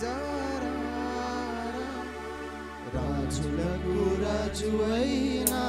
రాజారా రాజులకు రాజు అయినా